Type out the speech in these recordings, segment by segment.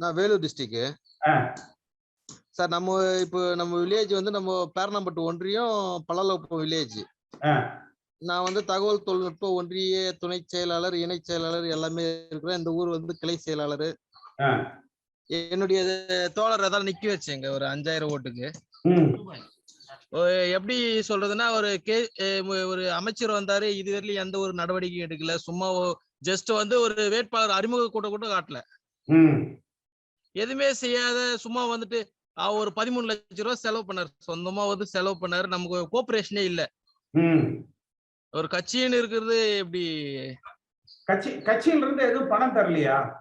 நான் Vellore district. Sir நம்ம இப்போ நம்ம வில்லேஜ் வந்து நம்ம பேரணம்பட்டு ஒன்றியம் பல்லலோப்பு வில்லேஜ். நான் வந்து தகவல் தொழில்நுட்ப ஒன்றிய துணை செயலாளர் இணை செயலாளர் எல்லாமே இருக்கிறேன். இந்த ஊர் வந்து கிளை செயலாளர். என்னுடைய தோழர் தான் நிக்க வச்சேங்க ஒரு அஞ்சாயிரம் ஓட்டுக்கு. எப்படி சொல்றதுன்னா ஒரு கே ஒரு அமைச்சர் வந்தாரு இதுவரையிலும் எந்த ஒரு நடவடிக்கையும் எடுக்கல. சும்மா ஜஸ்ட் வந்து ஒரு வேட்பாளர் அறிமுக கூட்டம் கூட காட்டல. எதுவுமே செய்யாத சும்மா வந்துட்டு அவர் ஒரு பதிமூணு லட்சம் ரூபாய் செலவு பண்ணாரு. சொந்தமா வந்து செலவு பண்ணாரு. நமக்கு கோஆபரேஷனே இல்ல. ம். ஒரு கட்சின்னு இருக்கிறது எப்படி? கட்சி கட்சியில இருந்து எதுவும் பணம் தரலையா?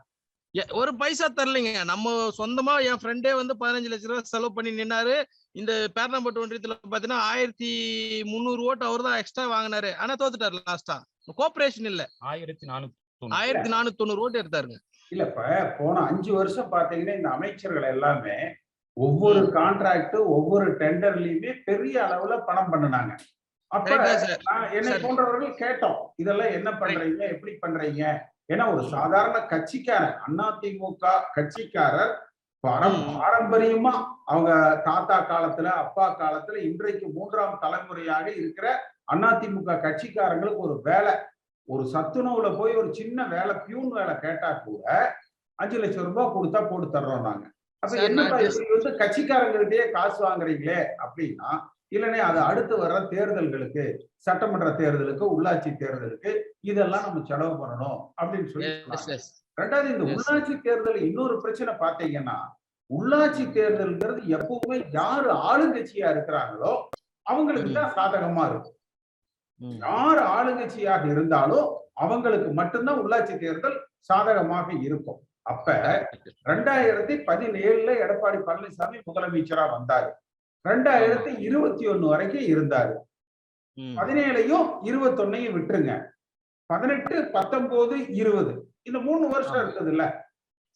எ- ஒரு பைசா தரலைங்க. நம்ம சொந்தமா என் ஃப்ரெண்டே வந்து பதினஞ்சு லட்ச ரூபாய் செலவு பண்ணி நின்னாரு. இந்த பேரணம்பட்டு ஒன்றியத்துல பாத்தீங்கன்னா ஆயிரத்தி முந்நூறு ஓட்டு அவர் தான் எக்ஸ்ட்ரா வாங்கினாரு. ஆனா தோத்துட்டாரு லாஸ்டா கோஆபரேஷன் இல்ல. ஆயிரத்தி நானூத்தி ஆயிரத்தி நானூத்தி தொண்ணூறு ஓட்டு எடுத்தாருங்க. இல்ல இப்ப போன அஞ்சு வருஷம் பாத்தீங்கன்னா இந்த அமைச்சர்கள் எல்லாமே ஒவ்வொரு கான்ட்ராக்ட் ஒவ்வொரு டெண்டர்லயுமே பெரிய அளவுல பணம் பண்ணுனாங்க. அப்ப என்னை. போன்றவர்கள் கேட்டோம் இதெல்லாம் என்ன பண்றீங்க? எப்படி பண்றீங்க? ஏன்னா ஒரு சாதாரண கட்சிக்காரர் அதிமுக கட்சிக்காரர் பரம். பாரம்பரியமா அவங்க தாத்தா காலத்துல அப்பா காலத்துல இன்றைக்கு மூன்றாம் தலைமுறையாக இருக்கிற அதிமுக கட்சிக்காரங்களுக்கு ஒரு வேலை. ஒரு சத்துணவுல போய் ஒரு சின்ன வேலை பியூன் வேலை கேட்டா கூட அஞ்சு லட்சம் ரூபாய் கொடுத்தா போட்டு தர்றோம் நாங்க அப்ப என்ன வந்து கட்சிக்காரங்கள்ட்டயே காசு வாங்குறீங்களே அப்படின்னா இல்லனே அது அடுத்து வர்ற தேர்தல்களுக்கு சட்டமன்ற தேர்தலுக்கு உள்ளாட்சி தேர்தலுக்கு இதெல்லாம் நம்ம செலவு பண்ணணும் அப்படின்னு சொல்லி. ரெண்டாவது இந்த. உள்ளாட்சி தேர்தல் இன்னொரு பிரச்சனை பாத்தீங்கன்னா உள்ளாட்சி தேர்தல்ங்கிறது எப்பவுமே யாரு ஆளுங்கட்சியா இருக்கிறாங்களோ அவங்களுக்கு தான் சாதகமா இருக்கும். யார் ஆளுங்கட்சியாக இருந்தாலும் அவங்களுக்கு மட்டும்தான் உள்ளாட்சி தேர்தல் சாதகமாக இருக்கும். அப்ப ரெண்டாயிரத்தி பதினேழுல எடப்பாடி பழனிசாமி முதலமைச்சரா வந்தாரு. ரெண்டாயிரத்தி இருபத்தி ஒண்ணு வரைக்கும் இருந்தாரு. பதினேழையும் இருபத்தொன்னையும் விட்டுருங்க. பதினெட்டு பத்தொன்பது இருபது. இந்த மூணு வருஷம். இருக்குது இல்ல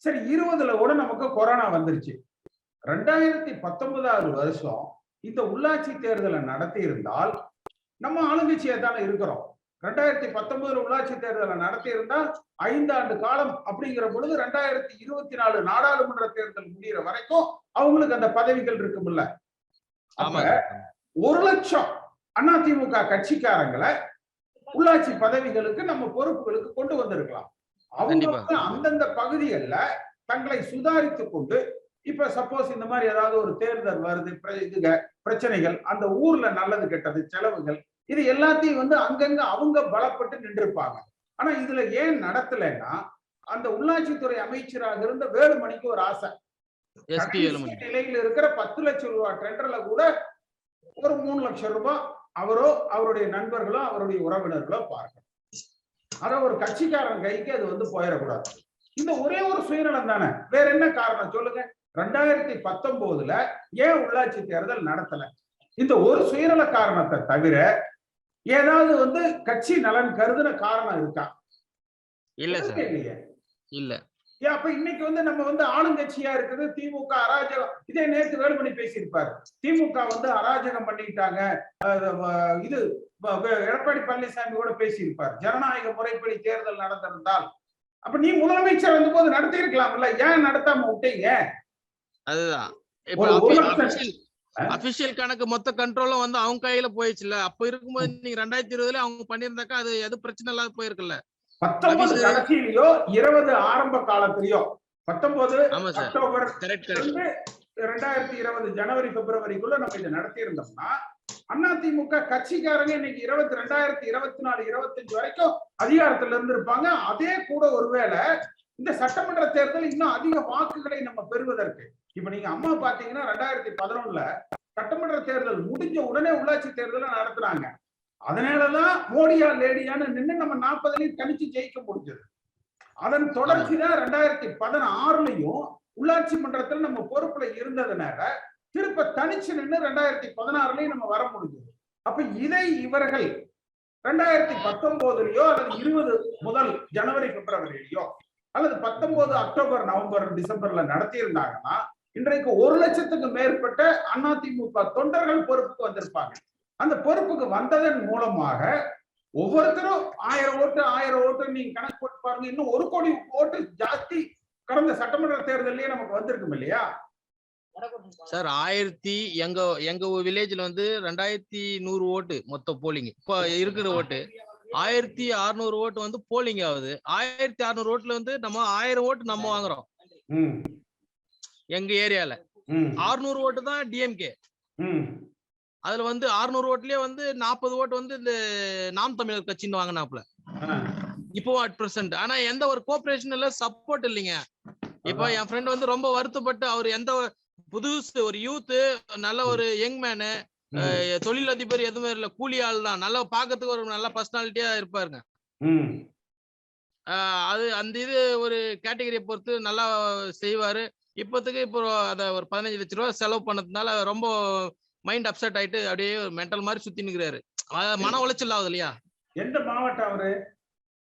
சரி இருபதுல கூட நமக்கு கொரோனா வந்துருச்சு. ரெண்டாயிரத்தி பத்தொன்பதாவது வருஷம் இந்த உள்ளாட்சி தேர்தலை நடத்தி இருந்தால் நம்ம ஆளுங்கட்சியா தானே இருக்கிறோம். ரெண்டாயிரத்தி பத்தொன்பதுல உள்ளாட்சி தேர்தலை நடத்தி இருந்தால் ஐந்தாண்டு காலம் அப்படிங்கிற பொழுது ரெண்டாயிரத்தி இருபத்தி நாலு நாடாளுமன்ற தேர்தல் முடியிற வரைக்கும் அவங்களுக்கு அந்த பதவிகள் இருக்கும்ல ஒரு லட்சம் அதிமுக கட்சிக்காரங்களை உள்ளாட்சி பதவிகளுக்கு நம்ம பொறுப்புகளுக்கு கொண்டு வந்திருக்கலாம். அவங்க அந்தந்த பகுதிகளில் தங்களை சுதாரித்துக் கொண்டு இப்ப சப்போஸ் இந்த மாதிரி ஏதாவது ஒரு தேர்தல் வருது இதுக பிரச்சனைகள் அந்த ஊர்ல நல்லது கெட்டது செலவுகள் இது எல்லாத்தையும் வந்து அங்கங்க அவங்க பலப்பட்டு நின்றுப்பாங்க ஆனா இதுல ஏன் நடத்தலைன்னா அந்த உள்ளாட்சித்துறை அமைச்சராக இருந்த வேலுமணிக்கு ஒரு ஆசை. நிலையில இருக்கிற பத்து லட்சம் ரூபாய் டெண்டர்ல கூட ஒரு மூணு லட்சம் ரூபாய் அவரோ அவருடைய நண்பர்களோ அவருடைய உறவினர்களோ பார்க்கணும். அத ஒரு கட்சிக்காரன் கைக்கு அது வந்து போயிடக்கூடாது. இந்த ஒரே ஒரு சுயநலம் தானே. வேற என்ன காரணம்? சொல்லுங்க. ரெண்டாயிரத்தி பத்தொன்பதுல ஏன் உள்ளாட்சி தேர்தல் நடத்தல? இந்த ஒரு சுயநல காரணத்தை தவிர ஏதாவது வந்து கட்சி நலன் கருதுன காரணம் இருக்கா? இல்ல இல்ல. ஏன் அப்ப இன்னைக்கு வந்து நம்ம வந்து ஆளுங்கட்சியா இருக்குது திமுக அராஜகம். இதே நேத்து வேலுமணி பேசியிருப்பாரு. திமுக வந்து அராஜகம் பண்ணிட்டாங்க. வ- இது எடப்பாடி பழனிசாமி கூட பேசியிருப்பார். ஜனநாயக முறைப்படி தேர்தல் நடந்திருந்தால். அப்ப நீ முதலமைச்சர் வந்த போது நடத்தி இருக்கலாம்ல ஏன் நடத்தாம விட்டீங்க? அதுதான். இப்ப அபிஷியல் கணக்கு மொத்த கண்ட்ரோலும் வந்து அவங்க கையில போயிடுச்சுல அப்ப இருக்கும்போது நீங்க ரெண்டாயிரத்தி இருபதுல அவங்க பண்ணியிருந்தாக்கா அது எது பிரச்சனை இல்லாத போயிருக்குல்ல. பத்தொன்பது. கடைசியிலயோ இருபது ஆரம்ப காலத்திலயோ பத்தொன்பது அக்டோபர் ரெண்டாயிரத்தி இருபது ஜனவரி பிப்ரவரிக்குள்ள நம்ம இதை நடத்தி இருந்தோம்னா அதிமுக கட்சிக்காரங்க இன்னைக்கு இருபத்தி ரெண்டாயிரத்தி இருபத்தி நாலு இருபத்தஞ்சு வரைக்கும் அதிகாரத்துல இருந்திருப்பாங்க அதே கூட ஒருவேளை இந்த சட்டமன்ற தேர்தல் இன்னும் அதிக வாக்குகளை நம்ம பெறுவதற்கு. இப்ப நீங்க அம்மா பாத்தீங்கன்னா ரெண்டாயிரத்தி பதினொன்னுல சட்டமன்ற தேர்தல் முடிஞ்ச உடனே உள்ளாட்சி தேர்தலை நடத்துறாங்க அதனாலதான் மோடியா லேடியான்னு நின்னு நம்ம நாற்பதுலயும் தனிச்சு ஜெயிக்க முடிஞ்சது. அதன் தொடர்ச்சி தான் ரெண்டாயிரத்தி பதினாறுலயும் உள்ளாட்சி மன்றத்துல நம்ம பொறுப்புல இருந்ததுனால திருப்ப தனிச்சு நின்று ரெண்டாயிரத்தி பதினாறுலயும் நம்ம வர முடிஞ்சது. அப்ப இதை இவர்கள் ரெண்டாயிரத்தி பத்தொன்பதுலயோ அல்லது இருபது முதல் ஜனவரி பிப்ரவரியிலயோ அல்லது பத்தொன்பது அக்டோபர் நவம்பர் டிசம்பர்ல நடத்தியிருந்தாங்கன்னா இன்றைக்கு ஒரு லட்சத்துக்கு மேற்பட்ட அதிமுக தொண்டர்கள் பொறுப்புக்கு வந்திருப்பாங்க. அந்த பொறுப்புக்கு வந்ததன் மூலமாக ஒவ்வொருத்தரும் ஆயிரம் ஓட்டு ஆயிரம் ஓட்டு நீங்க கணக்கு போட்டு பாருங்க இன்னும் ஒரு கோடி ஓட்டு ஜாஸ்தி கடந்த சட்டமன்ற தேர்தல்லயே நமக்கு வந்திருக்கும் இல்லையா? சார் ஆயிரத்தி எங்க எங்க வில்லேஜ்ல வந்து ரெண்டாயிரத்தி நூறு ஓட்டு மொத்த போலிங் இப்போ இருக்கிற ஓட்டு. ஆயிரத்தி அறுநூறு ஓட்டு வந்து போலிங் ஆகுது. ஆயிரத்தி அறுநூறு ஓட்டுல வந்து நம்ம ஆயிரம் ஓட்டு நம்ம வாங்குறோம். எங்க ஏரியால. அறுநூறு ஓட்டு தான் டிஎம்கே அதுல வந்து அறுநூறு ஓட்டுலயே வந்து நாற்பது ஓட்டு வந்து இந்த நாம் தமிழர் கட்சின்னு வாங்கினாப்ல இப்போ அட் பிரசன்ட் ஆனா எந்த ஒரு கோஆபரேஷன் இல்ல சப்போர்ட் இல்லைங்க. இப்போ என் ஃப்ரெண்ட் வந்து ரொம்ப வருத்தப்பட்டு அவர் எந்த புதுசு ஒரு யூத் நல்ல ஒரு யங் மேனு தொழிலதிபர் எதுவுமே இல்ல. கூலி ஆள் தான். நல்லா பாக்கிறதுக்கு ஒரு நல்ல பர்சனாலிட்டியா இருப்பாருங்க. அது அந்த இது ஒரு கேட்டகரியை பொறுத்து நல்லா செய்வாரு. இப்போதைக்கு இப்போ அத ஒரு பதினஞ்சு லட்ச ரூபா செலவு பண்ணதுனால ரொம்ப மைண்ட் அப்செட் ஆயிட்டு அப்படியே மென்டல் மாதிரி சுத்தி நிக்கிறாரு. அதாவது மன உளைச்சல் ஆகுது இல்லையா? எந்த மாவட்டம் அவரு?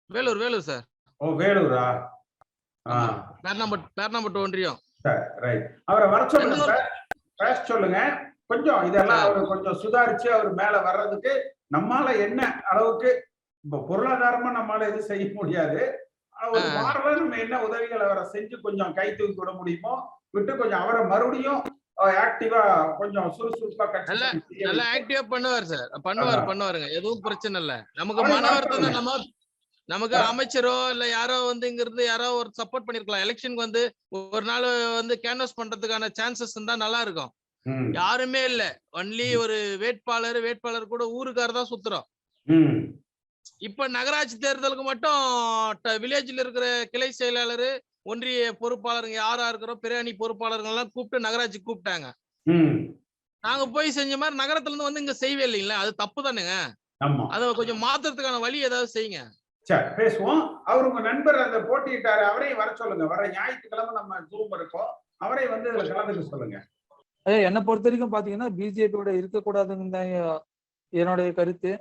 வேலூர் வேலூர் சார். ஓ வேலூரா? ஆ. பேர்னாம்பட்டு பேர்னாம்பட்டு ஒன்றியம். சரி ரைட் அவரை வர சொல்லுங்க சொல்லுங்க. கொஞ்சம் இதெல்லாம் அவர் கொஞ்சம் சுதாரிச்சு அவர் மேல வர்றதுக்கு நம்மால என்ன அளவுக்கு இப்ப பொருளாதாரமா நம்மால எதுவும் செய்ய முடியாது. ஒரு. மாறல நம்ம என்ன உதவிகள் அவரை செஞ்சு கொஞ்சம் கை தூக்கி விட முடியுமோ? விட்டு கொஞ்சம் அவரை மறுபடியும் ஆக்டிவா கொஞ்சம் சுறுசுறுப்பா நல்ல-. ஆக்டிவா பண்ணுவார் சார் பண்ணுவார். பண்ணுவாருங்க. எதுவும் பிரச்சனை இல்ல. நமக்கு மன வர வருத்தம். நம்ம நமக்கு அமைச்சரோ இல்ல யாரோ வந்து இங்க இருந்து யாரோ ஒரு சப்போர்ட் பண்ணிருக்கலாம். எலெக்ஷனுக்கு வந்து ஒரு நாள் வந்து கேன்வாஸ் பண்றதுக்கான சான்சஸ் இருந்தா நல்லா இருக்கும். யாருமே இல்ல. ஒன்லி ஒரு வேட்பாளர் வேட்பாளர் கூட ஊருக்கார தான் சுத்துறோம். இப்ப நகராட்சி தேர்தலுக்கு மட்டும் வில்லேஜ்ல இருக்கிற கிளை செயலாளர் ஒன்றிய பொறுப்பாளருங்க யாரா இருக்கிறோம் பிரியாணி பொறுப்பாளர்கள் எல்லாம் கூப்பிட்டு நகராட்சி கூப்பிட்டாங்க. நாங்க போய் செஞ்ச மாதிரி நகரத்துல இருந்து வந்து இங்க செய்வே இல்லைங்களா? அது தப்பு தானுங்க? அதை கொஞ்சம் மாத்துறதுக்கான வழி ஏதாவது செய்யுங்க. சரி பேசுவோம். அவர் உங்க நண்பர் அந்த போட்டியிட்டாரு அவரையும் வர சொல்லுங்க. வர ஞாயிற்றுக்கிழமை நம்ம ஜூம் இருக்கோம் அவரை வந்து கலந்துக்க சொல்லுங்க. ஐயா என்னை பொறுத்த வரைக்கும் பாத்தீங்கன்னா பிஜேபியோட இருக்கக்கூடாதுன்னு தான் என்னுடைய கருத்து.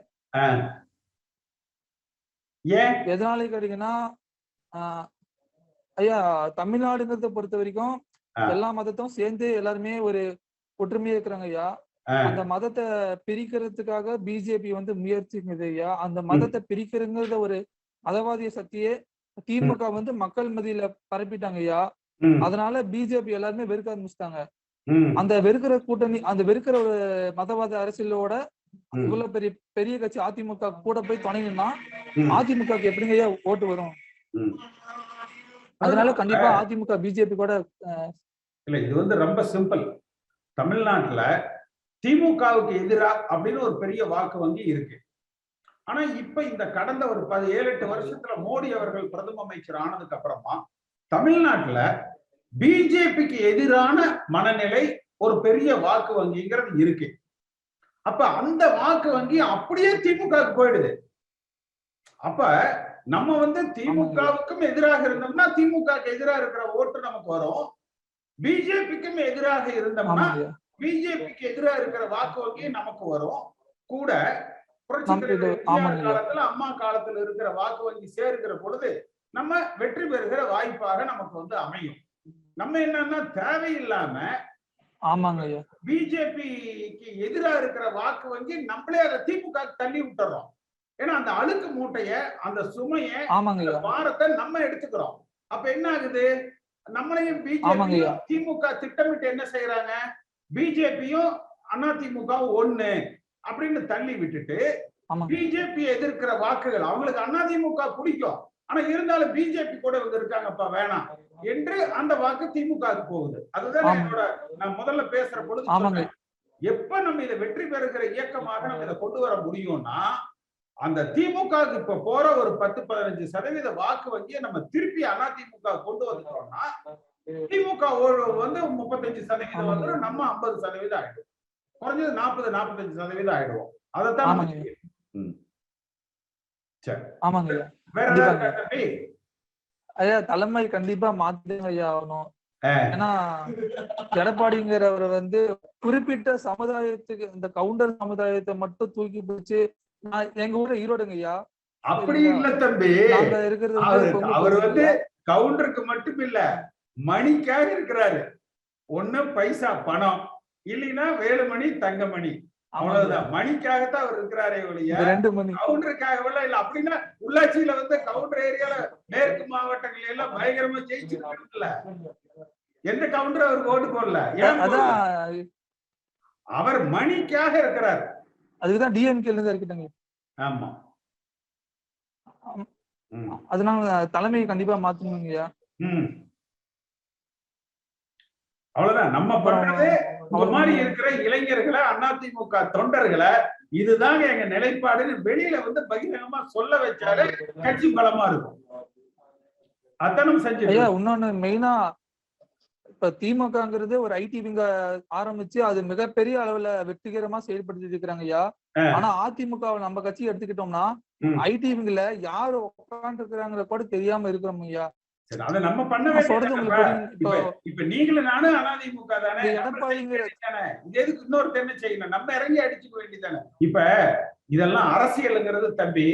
எதனால கேட்டீங்கன்னா ஐயா தமிழ்நாடுங்கிறத பொறுத்த வரைக்கும். எல்லா மதத்தும் சேர்ந்து எல்லாருமே ஒரு ஒற்றுமையா இருக்கிறாங்க ஐயா. அந்த மதத்தை பிரிக்கிறதுக்காக பிஜேபி வந்து முயற்சிக்குது ஐயா. அந்த மதத்தை பிரிக்கிறங்கிறத ஒரு மதவாதிய சக்தியே திமுக வந்து மக்கள் மத்தியில பரப்பிட்டாங்க ஐயா. அதனால பிஜேபி எல்லாருமே வெறுக்க ஆரம்பிச்சிட்டாங்க. அந்த வெறுக்கிற கூட்டணி அந்த வெறுக்கிற ஒரு மதவாத அரசியலோட இவ்வளவு பெரிய பெரிய கட்சி அதிமுக கூட போய் துணைங்கன்னா ம், அதிமுகக்கு எப்படிங்க ஓட்டு வரும். அதனால கண்டிப்பா அதிமுக பிஜேபி கூட இல்ல இது வந்து ரொம்ப சிம்பிள். தமிழ்நாட்டுல திமுகவுக்கு எதிரா அப்படின்னு ஒரு பெரிய வாக்கு வங்கி இருக்கு. ஆனா இப்ப இந்த கடந்த ஒரு பது ஏழு எட்டு வருஷத்துல மோடி அவர்கள் பிரதம அமைச்சர் ஆனதுக்கு அப்புறமா தமிழ்நாட்டுல பிஜேபிக்கு எதிரான மனநிலை ஒரு பெரிய வாக்கு வங்கிங்கிறது இருக்கு. அப்ப அந்த வாக்கு வங்கி அப்படியே திமுகவுக்கு போயிடுது. அப்ப நம்ம வந்து திமுகவுக்கும் எதிராக இருந்தோம்னா திமுகவுக்கு எதிராக இருக்கிற ஓட்டு நமக்கு வரும். பிஜேபிக்கும் எதிராக இருந்தோம்னா. பிஜேபிக்கு எதிராக இருக்கிற வாக்கு வங்கி நமக்கு வரும். கூட. காலத்துல அம்மா காலத்துல இருக்கிற வாக்கு வங்கி சேர்க்கிற பொழுது நம்ம வெற்றி பெறுகிற வாய்ப்பாக நமக்கு வந்து அமையும். நம்ம என்னன்னா தேவையில்லாம ஆமாங்க பிஜேபிக்கு எதிரா இருக்கிற வாக்கு வங்கி நம்மளே அதை திமுக தள்ளி விட்டுறோம். ஏன்னா அந்த அழுக்கு மூட்டைய அந்த சுமைய பாரத்தை நம்ம எடுத்துக்கிறோம். அப்ப என்ன ஆகுது? நம்மளையும் பிஜேபி. திமுக திட்டமிட்டு என்ன செய்யறாங்க பிஜேபியும் அண்ணா திமுகவும் ஒண்ணு அப்படின்னு தள்ளி விட்டுட்டு பிஜேபி எதிர்க்கிற வாக்குகள் அவங்களுக்கு அண்ணா திமுக பிடிக்கும். ஆனா இருந்தாலும் பிஜேபி கூட இவங்க இருக்காங்கப்பா வேணாம். என்று அந்த வாக்கு திமுக போகுது. அதுதான். என்னோட நான் முதல்ல பேசுற பொழுது. எப்ப நம்ம இதை வெற்றி பெறுகிற இயக்கமாக நம்ம இதை கொண்டு வர முடியும்னா அந்த திமுக இப்ப போற ஒரு பத்து பதினஞ்சு சதவீத வாக்கு வங்கியை நம்ம திருப்பி அதிமுக கொண்டு வந்துட்டோம்னா திமுக வந்து முப்பத்தஞ்சு சதவீதம். வந்துடும் நம்ம ஐம்பது சதவீதம் ஆயிடும். குறைஞ்சது நாற்பது நாற்பத்தஞ்சு சதவீதம் ஆயிடுவோம். அதைத்தான். சரி. ஆமாங்க. ஐயா தலைமை கண்டிப்பா மாத்துங்க ஐயா ஆகணும். ஏன்னா எடப்பாடிங்கிறவர் வந்து குறிப்பிட்ட சமுதாயத்துக்கு இந்த கவுண்டர் சமுதாயத்தை மட்டும் தூக்கி பிடிச்சு நான் எங்க ஊர்ல ஈரோடுங்க ஐயா. அப்படி இல்ல தம்பி. இருக்கிறது அவரு வந்து. கவுண்டருக்கு மட்டும் இல்ல மணிக்காக இருக்கிறாரு. ஒண்ணு பைசா பணம் இல்லைன்னா வேலுமணி தங்கமணி. அவ்வளவுதான். மணிக்காகத்தான் அவர் இருக்கிறாரே ஒழிய ரெண்டு மணி. கவுண்டருக்காக இல்ல. அப்படின்னா உள்ளாட்சியில வந்து கவுண்டர் ஏரியால மேற்கு மாவட்டங்கள்ல எல்லாம் பயங்கரமா ஜெயிச்சுட்டு எந்த கவுண்டர் அவருக்கு ஓட்டு போடல? ஏன் அவர் மணிக்காக இருக்கிறார். அதுக்குதான் டிஎம்கே இருந்து இருக்கட்டுங்க ஆமா. அதனால தலைமையை கண்டிப்பா மாத்தணுங்கய்யா. அவ்வளவுதான். நம்ம பண்றது இந்த மாதிரி இருக்கிற இளைஞர்களை அதிமுக தொண்டர்களை இதுதாங்க எங்க நிலைப்பாடுன்னு வெளியில வந்து பகிரங்கமா சொல்ல வச்சாலே கட்சி பலமா இருக்கும். அத்தனம் செஞ்சு ஐயா இன்னொன்னு மெயினா இப்ப திமுகங்கிறது ஒரு ஐடி விங்க ஆரம்பிச்சு அது மிகப்பெரிய அளவுல வெற்றிகரமா செயல்படுத்திட்டு இருக்கிறாங்க ஐயா. ஆனா அதிமுக நம்ம கட்சி எடுத்துக்கிட்டோம்னா. ஐடி விங்ல யாரு உட்காந்து இருக்கிறாங்க கூட தெரியாம இருக்கிறோம் ஐயா. சரி, அதை நம்ம பண்ண புரியுது. இப்போ நீங்களும் நானும் அதிமுக தானே? இது இன்னொரு என்ன செய்யணும்? நம்ம இறங்கி அடிச்சுக்க வேண்டியதானே இப்ப இதெல்லாம் அரசியலுங்கிறது தம்பி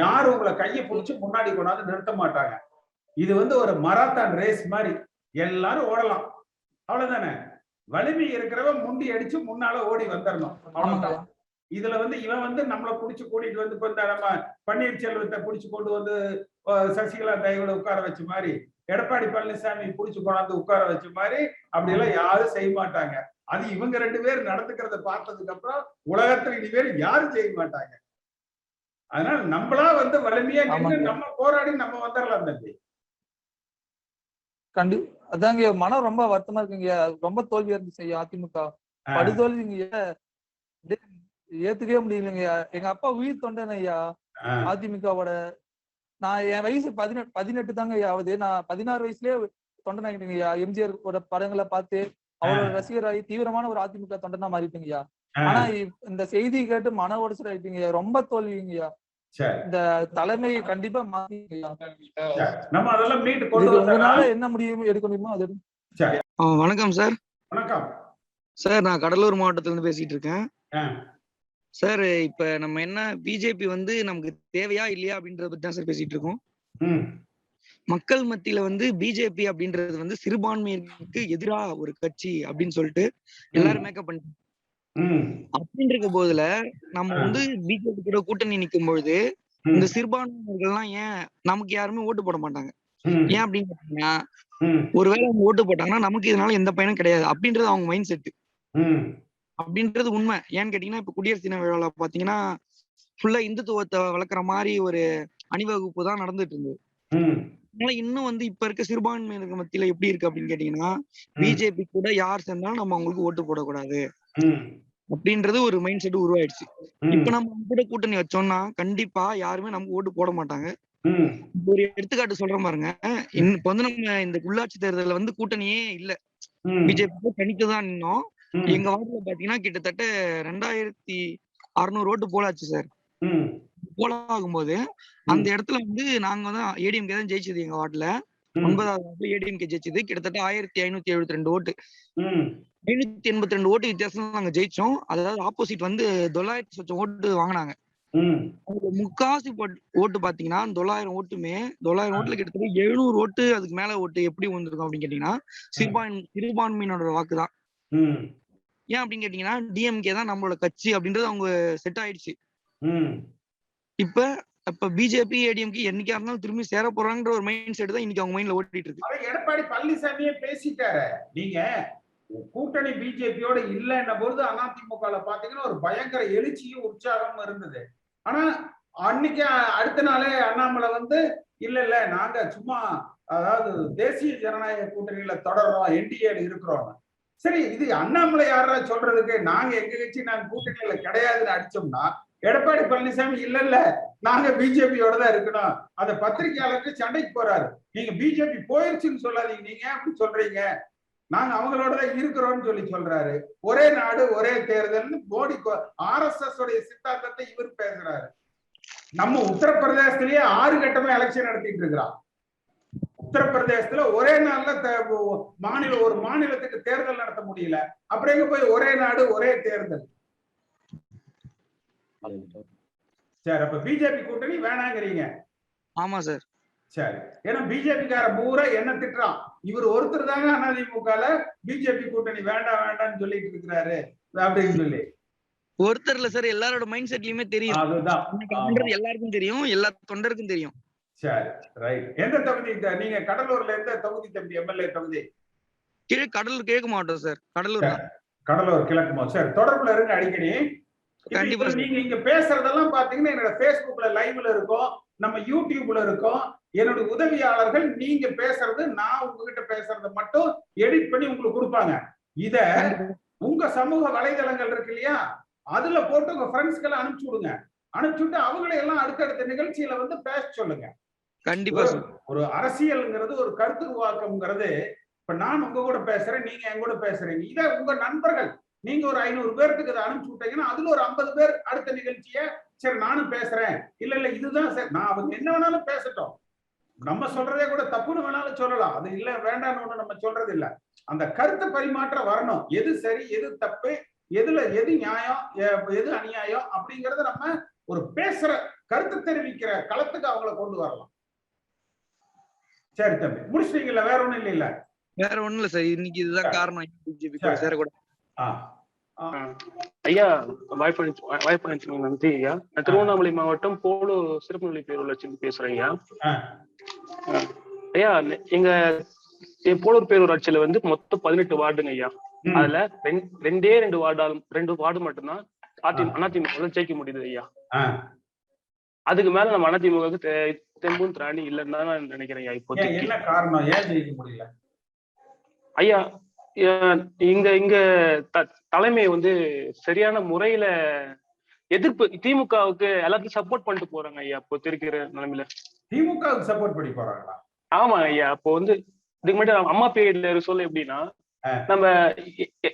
யாரும் உங்களை கையை பிடிச்சு முன்னாடி கொண்டாந்து நிறுத்த மாட்டாங்க? இது வந்து ஒரு மராத்தான் ரேஸ் மாதிரி. எல்லாரும் ஓடலாம். அவ்வளவுதானே? வலிமை இருக்கிறவன் முண்டி அடிச்சு முன்னால ஓடி வந்துடணும் அவ்வளவுதான். இதுல வந்து இவன் வந்து நம்மளை புடிச்சு கூட்டிட்டு வந்து இப்ப இந்த நம்ம பன்னீர்செல்வத்தை புடிச்சு கொண்டு வந்து சசிகலா தயவுல உட்கார வச்ச மாதிரி எடப்பாடி பழனிசாமி புடிச்சு கொண்டாந்து உட்கார வச்ச மாதிரி அப்படி எல்லாம் யாரும் செய்ய மாட்டாங்க. அது இவங்க ரெண்டு பேர் நடந்துக்கிறத பார்த்ததுக்கு அப்புறம் உலகத்துல இனிமேல் யாரும் செய்ய மாட்டாங்க. அதனால நம்மளா வந்து வலிமையா நின்று. நம்ம போராடி நம்ம வந்துடலாம் தம்பி. கண்டி அதாங்க மனம் ரொம்ப வருத்தமா இருக்குங்க. ரொம்ப தோல்வி இருந்துச்சு அதிமுக. படுதோல்விங்க ஏத்துக்கவே முடியலங்க எங்க அப்பா உயிர் தொண்டன் ஐயா. அதிமுகவோட நான் என் வயசு பதினெட்டு பதினெட்டு தாங்க ஆகுது. நான் பதினாறு வயசுலயே தொண்டன் ஆகிட்டேங்க ஐயா. எம்ஜிஆர் ஓட படங்களை பார்த்து அவரோட ரசிகராகி தீவிரமான ஒரு அதிமுக தொண்டனா மாறிட்டேங்க ஐயா. ஆ, ஆனா இந்த செய்தி கேட்டு மன உடச்சல் ஆயிட்டீங்க ஐயா. ரொம்ப தோல்விங்க ஐயா. சரி இந்த தலைமையை கண்டிப்பா மாத்திங்க ஐயா. சரி. நம்ம அதெல்லாம் மீட்டு கொண்டு இதுக்கு வந்தோம்னா உங்களால என்ன முடியுமோ எடுக்க முடியுமோ அது வணக்கம் சார். வணக்கம். சார் நான் கடலூர் மாவட்டத்துல இருந்து பேசிட்டு இருக்கேன். சார் இப்ப நம்ம என்ன பிஜேபி வந்து நமக்கு தேவையா இல்லையா அப்படின்றத பத்தி தான் சார் பேசிட்டு இருக்கோம். மக்கள் மத்தியில வந்து பிஜேபி அப்படின்றது வந்து சிறுபான்மையினருக்கு எதிரா ஒரு கட்சி அப்படின்னு சொல்லிட்டு எல்லாரும் மேக்கப் பண்ணி அப்படின்னு இருக்க போதுல நம்ம. வந்து பிஜேபி கூட கூட்டணி நிக்கும் பொழுது இந்த சிறுபான்மையினர்கள்லாம் ஏன் நமக்கு யாருமே ஓட்டு போட மாட்டாங்க? ஏன் அப்படின்னு பாத்தீங்கன்னா ஒருவேளை அவங்க ஓட்டு போட்டாங்கன்னா நமக்கு இதனால எந்த பயனும் கிடையாது அப்படின்றது அவங்க மைண்ட் செட் அப்படின்றது உண்மை. ஏன்னு கேட்டீங்கன்னா இப்ப குடியரசு தின விழால பாத்தீங்கன்னா ஃபுல்லா இந்துத்துவத்தை வளர்க்குற மாதிரி ஒரு அணிவகுப்பு தான் நடந்துட்டு இருந்தது. அதனால இன்னும் வந்து இப்ப இருக்க சிறுபான்மையினருக்கு மத்தியில எப்படி இருக்கு அப்படின்னு கேட்டீங்கன்னா பிஜேபி கூட யார் சேர்ந்தாலும் நம்ம அவங்களுக்கு ஓட்டு போடக்கூடாது. அப்படின்றது ஒரு மைண்ட் செட் உருவாயிடுச்சு. இப்ப நம்ம கூட கூட்டணி வச்சோம்னா கண்டிப்பா யாருமே நமக்கு ஓட்டு போட மாட்டாங்க. ஒரு எடுத்துக்காட்டு சொல்றேன் பாருங்க. இப்ப வந்து நம்ம இந்த உள்ளாட்சி தேர்தல்ல வந்து கூட்டணியே இல்ல. பிஜேபி தனித்து தான் நின்னோம். எங்க வார்டுல பாத்தீங்கன்னா கிட்டத்தட்ட ரெண்டாயிரத்தி அறுநூறு ஓட்டு போலாச்சு சார். போல ஆகும்போது அந்த இடத்துல வந்து நாங்க வந்து ஏடிஎம்கே தான் ஜெயிச்சது எங்க வார்டுல. ஒன்பதாவது வார்டுல ஏடிஎம்கே ஜெயிச்சது. கிட்டத்தட்ட ஆயிரத்தி ஐநூத்தி எழுபத்தி ரெண்டு ஓட்டு ஐநூத்தி எண்பத்தி ரெண்டு ஓட்டு வித்தியாசம் நாங்க ஜெயிச்சோம். அதாவது ஆப்போசிட் வந்து தொள்ளாயிரத்தி சொச்சம் ஓட்டு வாங்கினாங்க. முக்காசி ஓட்டு பாத்தீங்கன்னா தொள்ளாயிரம் ஓட்டுமே தொள்ளாயிரம் ஓட்டுல கிட்டத்தட்ட எழுநூறு ஓட்டு அதுக்கு மேல ஓட்டு எப்படி வந்திருக்கும் அப்படின்னு கேட்டீங்கன்னா சிறுபான்மை சிறுபான்மையினரோட வாக்கு தான் ஏன் அப்படின்னு கேட்டீங்கன்னா டிஎம்கே தான் நம்மளோட கட்சி அப்படின்றது அவங்க செட் ஆயிடுச்சு. இப்ப இப்ப பிஜேபி ஏடிஎம்கே என்னைக்கா இருந்தாலும் திரும்பி சேர போறாங்கன்ற ஒரு மைண்ட் செட் தான் இன்னைக்கு அவங்க மைண்ட்ல ஓட்டிட்டு இருக்கு. எடப்பாடி பழனிசாமியே பேசிட்டாரு. நீங்க கூட்டணி பிஜேபியோட இல்லைன்ன பொழுது அதிமுக பாத்தீங்கன்னா ஒரு பயங்கர எழுச்சியும் உற்சாகமும் இருந்தது. ஆனா அன்னைக்கு அடுத்த நாளே அண்ணாமலை வந்து இல்ல இல்ல நாங்க சும்மா அதாவது தேசிய ஜனநாயக கூட்டணியில தொடர்றோம் என்டிஏ இருக்கிறோம். சரி இது அண்ணாமலை யாரா சொல்றதுக்கு நாங்க எங்க கட்சி நாங்க கூட்டணியில கிடையாதுன்னு அடிச்சோம்னா எடப்பாடி பழனிசாமி இல்ல இல்ல நாங்க பிஜேபியோட தான் இருக்கணும். அந்த பத்திரிகையாளருக்கு சண்டைக்கு போறாரு. நீங்க பிஜேபி போயிருச்சுன்னு சொல்லாதீங்க. நீங்க ஏன் அப்படி சொல்றீங்க? நாங்க அவங்களோட தான் இருக்கிறோம்னு சொல்லி சொல்றாரு. ஒரே நாடு ஒரே தேர்தல்னு மோடி ஆர் எஸ் எஸ் உடைய சித்தாந்தத்தை இவர் பேசுறாரு. நம்ம உத்தரப்பிரதேசத்திலேயே ஆறு கட்டமா எலெக்ஷன் நடத்திட்டு இருக்கிறான். உத்தரப்பிரதேசத்துல ஒரே நாள்ல மாநில ஒரு மாநிலத்துக்கு தேர்தல் நடத்த முடியல. அப்புறம் எங்க போய் ஒரே நாடு ஒரே தேர்தல்? சரி அப்ப பிஜேபி கூட்டணி வேணாங்கிறீங்க. ஆமா சார். சரி. ஏன்னா பிஜேபி கார பூரா என்ன திட்டுறான்? இவர் ஒருத்தர் தாங்க அதிமுகல பிஜேபி கூட்டணி வேண்டாம் வேண்டாம்னு சொல்லிட்டு இருக்கிறாரு. அப்படின்னு சொல்லி. ஒருத்தர் இல்ல சார் எல்லாரோட மைண்ட் செட்லயுமே தெரியும். அதுதான். எல்லாருக்கும் தெரியும் எல்லா தொண்டருக்கும் தெரியும். சரி ரைட் எந்த தொகுதி நீங்க கடலூர்ல எந்த தொகுதி தம்பி எம்எல்ஏ தொகுதி? கீழே கடலூர் கிழக்கு மாவட்டம் சார். கடலூர் கிழக்கு மாவட்டம். சரி தொடர்புல இருங்க அடிக்கடி. கண்டிப்பா. நீங்க இங்க பேசுறதெல்லாம் பாத்தீங்கன்னா என்னோட Facebookல லைவ்ல இருக்கும் நம்ம யூடியூப்ல இருக்கும். என்னோட உதவியாளர்கள் நீங்க பேசுறது நான் உங்ககிட்ட பேசுறத மட்டும் எடிட் பண்ணி உங்களுக்கு கொடுப்பாங்க. இத உங்க சமூக வலைதளங்கள் இருக்கு இல்லையா? அதுல போட்டு உங்க ஃப்ரெண்ட்ஸ்க்கெல்லாம் அனுப்பிச்சு விடுங்க. அனுப்பிச்சு விட்டு அவங்களை எல்லாம் அடுத்தடுத்த நிகழ்ச்சியில வந்து பேச சொல்லுங்க. கண்டிப்பா ஒரு- சார். ஒரு அரசியல்ங்கிறது ஒரு கருத்து உருவாக்கம்ங்கிறது இப்ப நான் உங்க கூட பேசுறேன் நீங்க என் கூட பேசுறீங்க. இத உங்க நண்பர்கள் நீங்க ஒரு ஐநூறு பேர்த்துக்கு இதை அனுப்பிச்சு விட்டீங்கன்னா அதுல ஒரு ஐம்பது பேர் அடுத்த நிகழ்ச்சிய சரி நானும் பேசுறேன். இல்ல இல்ல இதுதான் சார். நான் அவங்க என்ன வேணாலும் பேசட்டும். நம்ம சொல்றதே கூட தப்புன்னு வேணாலும் சொல்லலாம். அது இல்ல வேண்டாம்னு ஒண்ணு நம்ம சொல்றது இல்ல. அந்த கருத்து பரிமாற்றம் வரணும். எது சரி எது தப்பு எதுல எது நியாயம் எது அநியாயம் அப்படிங்கறத நம்ம ஒரு பேசுற கருத்து தெரிவிக்கிற களத்துக்கு அவங்கள கொண்டு வரலாம். சரி தம்பி முடிச்சிட்டீங்கல்ல வேற ஒண்ணும் இல்ல வேற ஒண்ணும் இல்ல சார் இன்னைக்கு இதுதான் காரணம். பிஜேபி ஐயா வாய்ப்பு வாய்ப்பு நன்றி ஐயா. நான் திருவண்ணாமலை மாவட்டம் போலோ சிறப்பு நிலை பேரூராட்சி பேசுறேன் ஐயா. ஐயா எங்க என் போலூர் பேரூராட்சியில வந்து மொத்தம் பதினெட்டு வார்டுங்க ஐயா. அதுல ரெண்- ரெண்டே ரெண்டு வார்டாலும் ரெண்டு வார்டு மட்டும்தான் அதிமுக அதிமுக ஜெயிக்க முடியுது ஐயா. அதுக்கு மேல நம்ம அதிமுக தெம்பும் திராணி இல்லைன்னு நான் நினைக்கிறேன் இப்போதைக்கு என்ன காரணம் ஏன் ஜெயிக்க முடியல ஐயா இங்க இங்க தலைமை வந்து சரியான முறையில எதிர்ப்பு திமுகவுக்கு எல்லாத்தையும் சப்போர்ட் பண்ணிட்டு போறாங்க ஐயா இப்போ இருக்கிற நிலைமையில திமுகவுக்கு சப்போர்ட் பண்ணி போறாங்களா ஆமா ஐயா அப்போ வந்து இதுக்கு முன்னாடி அம்மா பீரியட்ல சொல்ல எப்படின்னா. நம்ம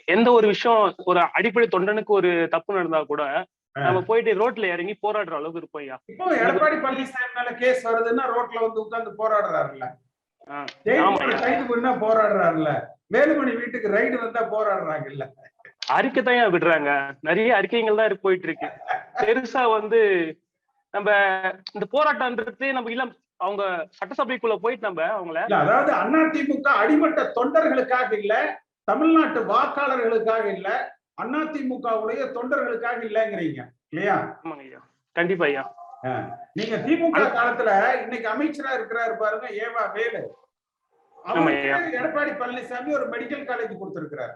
எந்த ஒரு விஷயம் ஒரு அடிப்படை தொண்டனுக்கு ஒரு தப்பு நடந்தா கூட. நம்ம போயிட்டு ரோட்ல இறங்கி போராடுற அளவுக்கு இருப்போம் ஐயா. இப்போ எடப்பாடி பழனிசாமி மேல கேஸ் வருதுன்னா ரோட்ல வந்து உட்கார்ந்து போராடுறாருல்ல. போராடுறாருல்ல. வேலுமணி வீட்டுக்கு ரைடு வந்தா போராடுறாங்க இல்ல அறிக்கை தான் விடுறாங்க. நிறைய அறிக்கைகள் தான் இருக்கு போயிட்டு இருக்கு பெருசா வந்து நம்ம இந்த போராட்டம்ன்றது நம்ம இல்ல அவங்க சட்டசபைக்குள்ள போயிட்டு நம்ம அவங்கள அதாவது அதிமுக அடிமட்ட தொண்டர்களுக்காக இல்ல தமிழ்நாட்டு வாக்காளர்களுக்காக இல்ல அதிமுகவுடைய தொண்டர்களுக்காக இல்லைங்கிறீங்க இல்லையா? கண்டிப்பா ஐயா. நீங்க திமுக காலத்துல இன்னைக்கு அமைச்சரா இருக்கிறாரு பாருங்க ஏவா வேலு. எடப்பாடி பழனிசாமி ஒரு மெடிக்கல் காலேஜ் கொடுத்திருக்கிறாரு.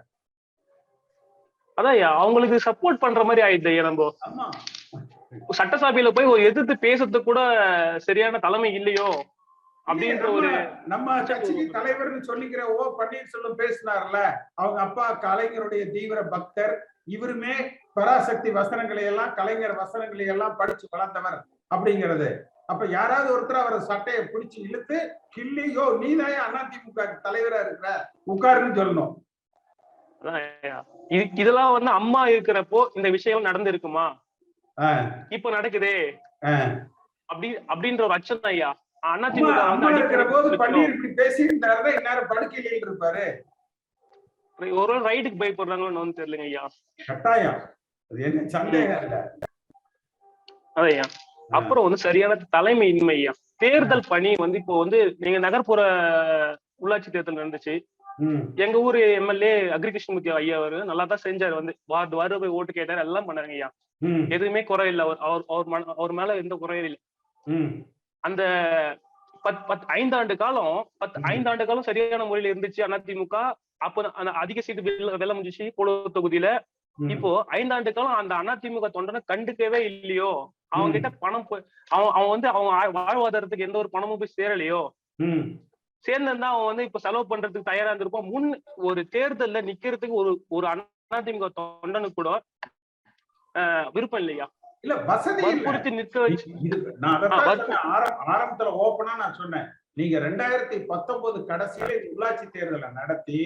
அதான் அவங்களுக்கு சப்போர்ட் பண்ற மாதிரி ஆயிடுது ஐயா நம்ம. சட்டசபையில போய் ஒரு எதிர்த்து பேசுறதுக்கு கூட சரியான தலைமை இல்லையோ? அப்படின்ற ஒரு நம்ம கட்சிக்கு தலைவர்னு சொல்லிக்கிற ஓ பன்னீர்செல்வம் பேசினார்ல அவங்க அப்பா கலைஞருடைய தீவிர பக்தர் இவருமே பராசக்தி வசனங்களை எல்லாம் கலைஞர் வசனங்களை எல்லாம் படிச்சு வளர்ந்தவர் அப்படிங்கிறது. அப்ப யாராவது ஒருத்தர் அவர் சட்டையை பிடிச்சு இழுத்து கிள்ளி யோ நீதான் அதிமுக தலைவரா இருக்கிற? உட்காருன்னு சொல்லணும். இதெல்லாம் வந்து அம்மா இருக்கிறப்போ இந்த விஷயம் நடந்திருக்குமா? இப்ப நடக்குதே. அப்படி அப்படின்ற ஒரு அச்சம் தான் ஐயா. ஒரு ரைடுக்கு பயப்படுறாங்களோன்னு வந்து தெரியலங்க ஐயா. கட்டாயம். அது என்ன சந்தேகம் இல்ல. அதான் ஐயா. அப்புறம் வந்து சரியான தலைமை இன்மை ஐயா. தேர்தல் பணி வந்து இப்போ வந்து நீங்க நகர்ப்புற உள்ளாட்சி தேர்தல் நடந்துச்சு. எங்க ஊர் எம்எல்ஏ அக்ரி கிருஷ்ணமூர்த்தி ஐயா அவரு நல்லா தான் செஞ்சாரு வந்து. வார்டு வார்டு போய் ஓட்டு கேட்டாரு எல்லாம் பண்ணாருங்க ஐயா. எதுவுமே குறை இல்ல. அவர் அவர் அவர் மேல எந்த குறையும் இல்லை. அந்த பத் பத் ஐந்தாண்டு காலம் பத். ஐந்தாண்டு காலம் சரியான முறையில இருந்துச்சு அதிமுக. அப்ப அதிக சீட்டு வெல்ல முடிஞ்சிச்சு போலூர் தொகுதியில. இப்போ ஐந்தாண்டு காலம் அந்த அதிமுக தொண்டனை கண்டுக்கவே இல்லையோ? அவங்க கிட்ட பணம் போய் அவன் அவன் வந்து அவங்க ஆ- வாழ்வாதாரத்துக்கு எந்த ஒரு பணமும் போய் சேரலையோ? சேர்ந்திருந்தா அவன் வந்து இப்ப செலவு பண்றதுக்கு தயாரா இருந்திருப்பான் முன் ஒரு தேர்தல்ல நிக்கிறதுக்கு ஒரு ஒரு அதிமுக தொண்டனுக்கு கூட ஆஹ், விருப்பம் இல்லையா? இல்ல வசதி வற்புறுத்தி நிற்க வச்சு நான் ஆரம்பத்துல ஓப்பனா நான் சொன்னேன். நீங்க ரெண்டாயிரத்தி பத்தொன்பது கடைசியில உள்ளாட்சி தேர்தலை நடத்தி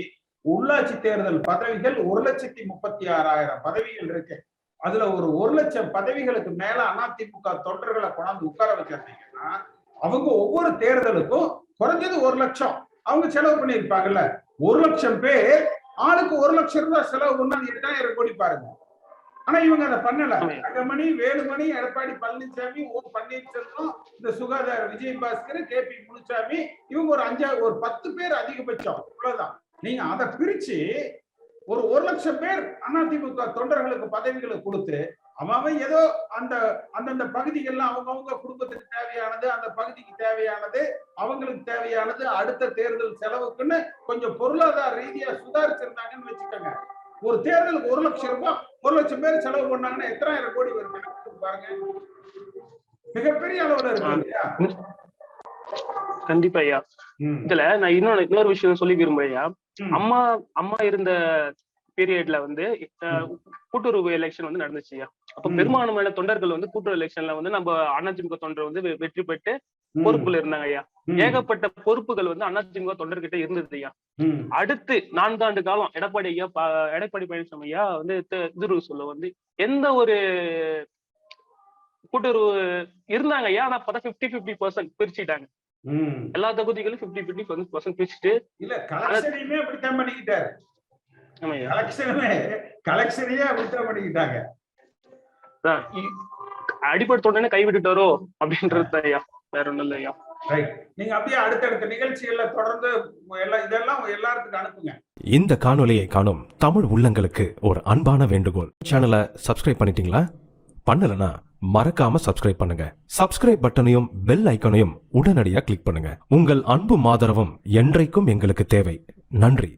உள்ளாட்சி தேர்தல் பதவிகள் ஒரு லட்சத்தி முப்பத்தி ஆறாயிரம் பதவிகள் இருக்கு. அதுல ஒரு ஒரு லட்சம் பதவிகளுக்கு மேல அதிமுக தொண்டர்களை கொண்டாந்து உட்கார வச்சிருந்தீங்கன்னா அவங்க ஒவ்வொரு தேர்தலுக்கும் குறைஞ்சது ஒரு லட்சம். அவங்க செலவு பண்ணியிருப்பாங்கல்ல. ஒரு லட்சம் பேர் ஆளுக்கு ஒரு லட்சம் ரூபாய் செலவு பண்ணா எட்டாயிரம் கோடி பாருங்க. ஆனா இவங்க அதை பண்ணல. தங்கமணி வேலுமணி எடப்பாடி பழனிசாமி ஓ பன்னீர்செல்வம் இந்த சுகாதார விஜயபாஸ்கர் கே பி முனுசாமி இவங்க ஒரு அஞ்சா ஒரு பத்து பேர் அதிகபட்சம். இவ்வளவுதான். நீங்க அதை பிரிச்சு ஒரு ஒரு லட்சம் பேர் அதிமுக தொண்டர்களுக்கு பதவிகளை கொடுத்து அவன் ஏதோ அந்த அந்தந்த பகுதிகள்ல அவங்கவங்க குடும்பத்துக்கு தேவையானது அந்த பகுதிக்கு தேவையானது அவங்களுக்கு தேவையானது அடுத்த தேர்தல் செலவுக்குன்னு கொஞ்சம் பொருளாதார ரீதியா சுதாரிச்சிருந்தாங்கன்னு வச்சுக்கோங்க. ஒரு தேர்தலுக்கு ஒரு லட்சம் ரூபாய் ஒரு லட்சம் பேர் செலவு பண்ணாங்கன்னா எத்தனாயிரம் கோடி வரும் பாருங்க மிகப்பெரிய அளவுல இருக்கு இல்லையா கண்டிப்பா ஐயா. இதுல நான் இன்னொன்னு இன்னொரு விஷயம் சொல்லி விரும்புறேன். அம்மா அம்மா இருந்த பீரியட்ல வந்து கூட்டுறவு எலெக்ஷன் வந்து நடந்துச்சு ஐயா அப்ப. பெரும்பான்மையான தொண்டர்கள் வந்து கூட்டுறவு எலெக்ஷன்ல வந்து நம்ம அதிமுக தொண்டர் வந்து வெற்றி பெற்று. பொறுப்புல இருந்தாங்க ஐயா. ஏகப்பட்ட பொறுப்புகள் வந்து அதிமுக தொண்டர்கிட்ட இருந்தது ஐயா. அடுத்து நான்காண்டு காலம் எடப்பாடி ஐயா எடப்பாடி பழனிசாமி ஐயா வந்து தி- திருவு சொல்ல வந்து எந்த ஒரு கூட்டுறவு இருந்தாங்க ஐயா. ஆனா பார்த்தா பிப்டி பிப்டி பர்சன்ட் பிரிச்சுட்டாங்க ம். எல்லா தொகுதிகளும் பிப்டி பிப்டி பர்சன்ட் பிரிச்சுட்டு இல்ல கலெக்ஷனையுமே அப்படித்தான் பண்ணிக்கிட்டாரு. கலெக்ஷனுமே கலெக்ஷனையே அப்படித்தான் பண்ணிக்கிட்டாங்க. அடிப்படை உடனே கைவிட்டுட்டாரோ அப்படின்றது ஐயா. வேற ஒண்ணும் இல்லை ஐயா ரைட் நீங்க அப்படியே அடுத்தடுத்த நிகழ்ச்சிகள்ல தொடர்ந்து இதெல்லாம் எல்லாத்துக்கும் அனுப்புங்க. இந்த காணொளியை காணும் தமிழ் உள்ளங்களுக்கு ஒரு அன்பான வேண்டுகோள். சேனலை சப்ஸ்கிரைப் பண்ணிட்டீங்களா? பண்ணலனா மறக்காம சப்ஸ்கிரைப் பண்ணுங்க. சப்ஸ்கிரைப் பட்டனையும் பெல் ஐக்கனையும் உடனடியாக கிளிக் பண்ணுங்க. உங்கள் அன்பும் ஆதரவும் என்றைக்கும் எங்களுக்கு தேவை. நன்றி.